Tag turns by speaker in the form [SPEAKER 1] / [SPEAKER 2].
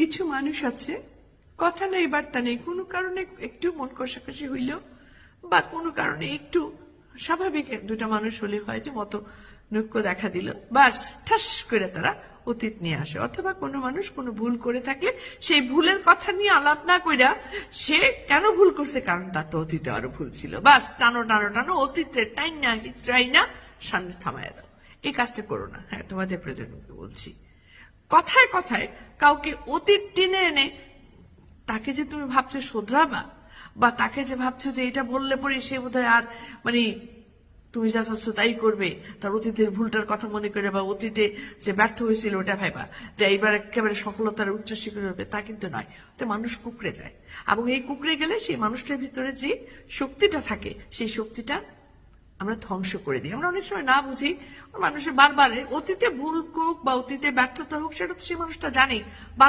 [SPEAKER 1] কিছু মানুষ আছে, কথা নেই, বার্তা নেই, কোনো কারণে একটু মন কষাকষি হইল বা কোনো কারণে একটু স্বাভাবিক দুটা মানুষ হলে হয় যে মতো নৈক্য দেখা দিল, বাস ঠাস করে তারা অতীত নিয়ে আসে। অথবা কোনো মানুষ কোনো ভুল করে থাকলে সেই ভুলের কথা নিয়ে আলাপ না কইরা সে কেন ভুল করছে? কারণ তার তো অতীতে আরও ভুল ছিল। বাস টানো টানো টানো, অতীতের টাইন না হিত্রাই না সামনে থামায় দাও। এই কাজটা করো না। হ্যাঁ তোমাদের প্রজন্মকে বলছি। কথায় কথায় কাউকে অতীত টেনে এনে তাকে যে তুমি ভাবছ শোধরাবা বা তাকে যে ভাবছ যে এটা বললে পরে সে বোধহয় আর মানে তুমি যা চাচ্ছ তাই করবে, তার অতীতের ভুলটার কথা মনে করে বা অতীতে যে ব্যর্থ হয়েছিল ওটা ভাইবা, যে এইবার একেবারে সফলতার উচ্চ শিখরে হবে, তা কিন্তু নয়। তো মানুষ কুকড়ে যায়। এবং এই কুকড়ে গেলে সেই মানুষটার ভিতরে যে শক্তিটা থাকে, সেই শক্তিটা আমরা ধ্বংস করে দিই। আমরা অনেক সময় না বুঝি, মানুষের বারবার অতীতে ভুল হোক বা অতীতে ব্যর্থতা হোক, সেটা তো সেই মানুষটা জানে